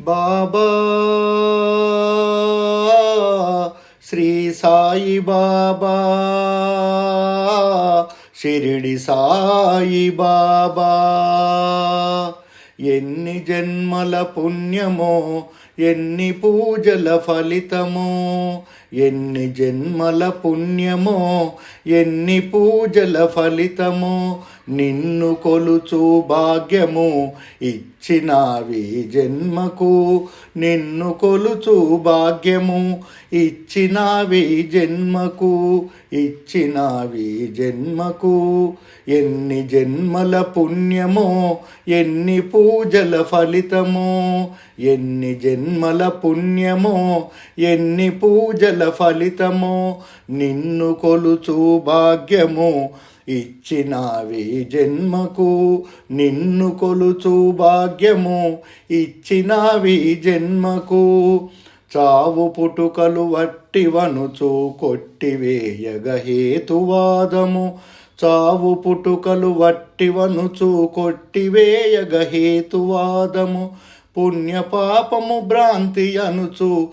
బాబా శ్రీ సాయి బాబా షిరిడి సాయి బాబా. ఎన్ని జన్మల పుణ్యమో ఎన్ని పూజల ఫలితమో ఎన్ని జన్మల పుణ్యమో ఎన్ని పూజల ఫలితమో నిన్ను కొలుచు భాగ్యము ఇచ్చినావి జన్మకు. నిన్ను కొలుచు భాగ్యము ఇచ్చినావి జన్మకు. ఇచ్చినావి జన్మకు. ఎన్ని జన్మల పుణ్యమో ఎన్ని పూజల ఫలితమో. ఎన్ని జన్మల పుణ్యమో ఎన్ని పూజల ఫలితమో. నిన్ను కొలుచు భాగ్యము ఇచ్చినావి జన్మకు నిన్ను కొలుచు భాగ్యము ఇచ్చినావి జన్మకు. చావు పుటుకలు వట్టివనుచు కొట్టివేయగ హేతువాదము. చావు పుటుకలు వట్టివనుచు కొట్టివేయగ హేతువాదము. పుణ్యపాపము భ్రాంతి అనుచు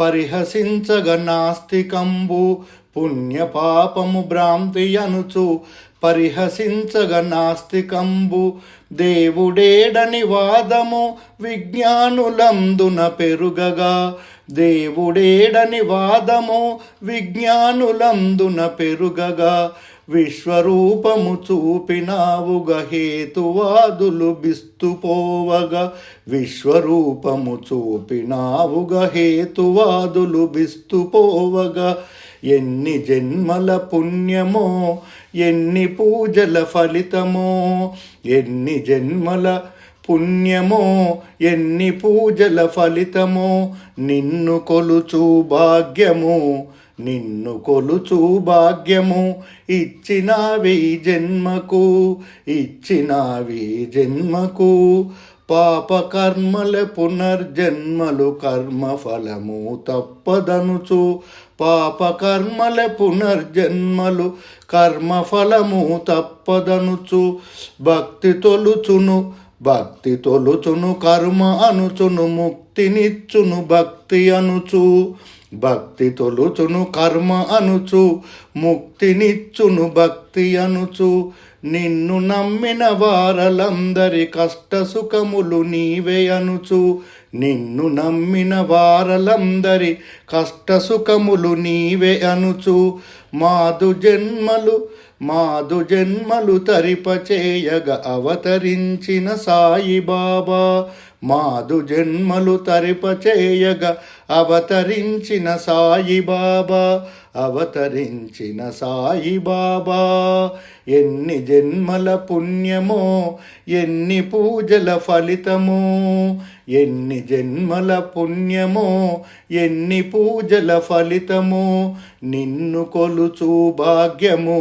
పరిహసించగ నాస్తికంబు. పుణ్యపాపము భ్రాంతి అనుచు పరిహసించగ నాస్తికంబు. దేవుడేడని వాదము విజ్ఞానులందున పెరుగగా. దేవుడేడని వాదము విజ్ఞానులందున పెరుగగా. విశ్వరూపము చూపినావుగ హేతువాదులు బిస్తుపోవగా. విశ్వరూపము చూపినావుగ హేతువాదులు బిస్తుపోవగా. ఎన్ని జన్మల పుణ్యమో ఎన్ని పూజల ఫలితమో ఎన్ని జన్మల పుణ్యమో ఎన్ని పూజల ఫలితమో నిన్ను కొలుచు భాగ్యము నిన్ను కొలుచు భాగ్యము ఇచ్చినావి జన్మకు ఇచ్చినావి జన్మకు. పాప కర్మల పునర్జన్మలు కర్మ ఫలము తప్పదనుచు. పాప కర్మల పునర్జన్మలు కర్మ ఫలము తప్పదనుచు. భక్తి తొలుచును భక్తి తొలుచును కర్మ అనుచును ముక్తినిచ్చును భక్తి అనుచు. భక్తి తొలుచును కర్మ అనుచు ముక్తినిచ్చును భక్తి అనుచు. నిన్ను నమ్మిన వారలందరి కష్ట సుఖములు నీవే అనుచు. నిన్ను నమ్మిన వారలందరి కష్ట సుఖములు నీవే అనుచు. మాదు జన్మలు మాదు జన్మలు తరిపచేయగ అవతరించిన సాయిబాబా. మాదు జన్మలు తరిపచేయగ అవతరించిన సాయిబాబా అవతరించిన సాయిబాబా. ఎన్ని జన్మల పుణ్యమో ఎన్ని పూజల ఫలితమో ఎన్ని జన్మల పుణ్యమో ఎన్ని పూజల ఫలితమో నిన్ను కొలుచు భాగ్యము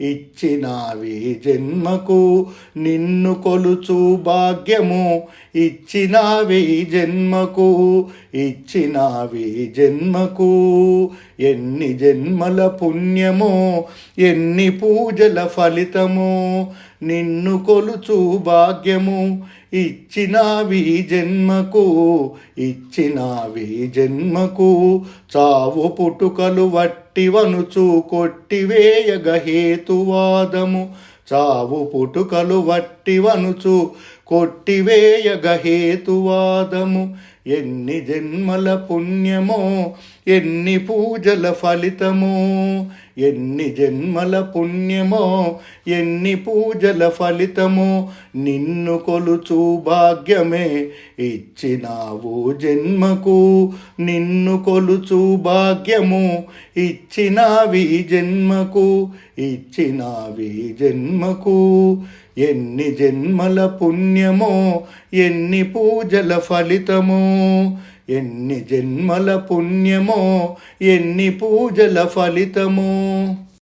ఇచ్చినావి జన్మకు నిన్ను కొలుచు భాగ్యము ఇచ్చి ఇచ్చినావి జన్మకు ఇచ్చినావి జన్మకు. ఎన్ని జన్మల పుణ్యమో ఎన్ని పూజల ఫలితమో నిన్ను కొలుచు భాగ్యము. ఇచ్చినావి జన్మకు ఇచ్చినావి జన్మకు. చావు పుట్టుకలు వట్టివనుచు కొట్టివేయగ హేతువాదము. చావు పుట్టుకలు వట్టివనుచు కొట్టివేయగ హేతువాదము. ఎన్ని జన్మల పుణ్యమో ఎన్ని పూజల ఫలితమో. ఎన్ని జన్మల పుణ్యమో ఎన్ని పూజల ఫలితమో. నిన్ను కొలుచు భాగ్యమే ఇచ్చినావు జన్మకు. నిన్ను కొలుచు భాగ్యము ఇచ్చినావి జన్మకు. ఇచ్చినావి జన్మకు. ఎన్ని జన్మల పుణ్యమో ఎన్ని పూజల ఫలితమో ఎన్ని జన్మల పుణ్యమో ఎన్ని పూజల ఫలితమో.